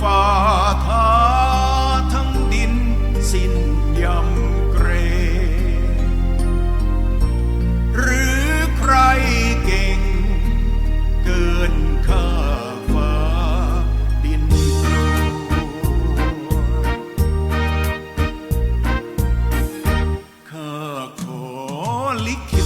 ฝ่าทาทั้งดินสิ้นยำเกรง หรือใครเก่ง เกินข้าฟ้าดินกลัวข้าขอลิขิต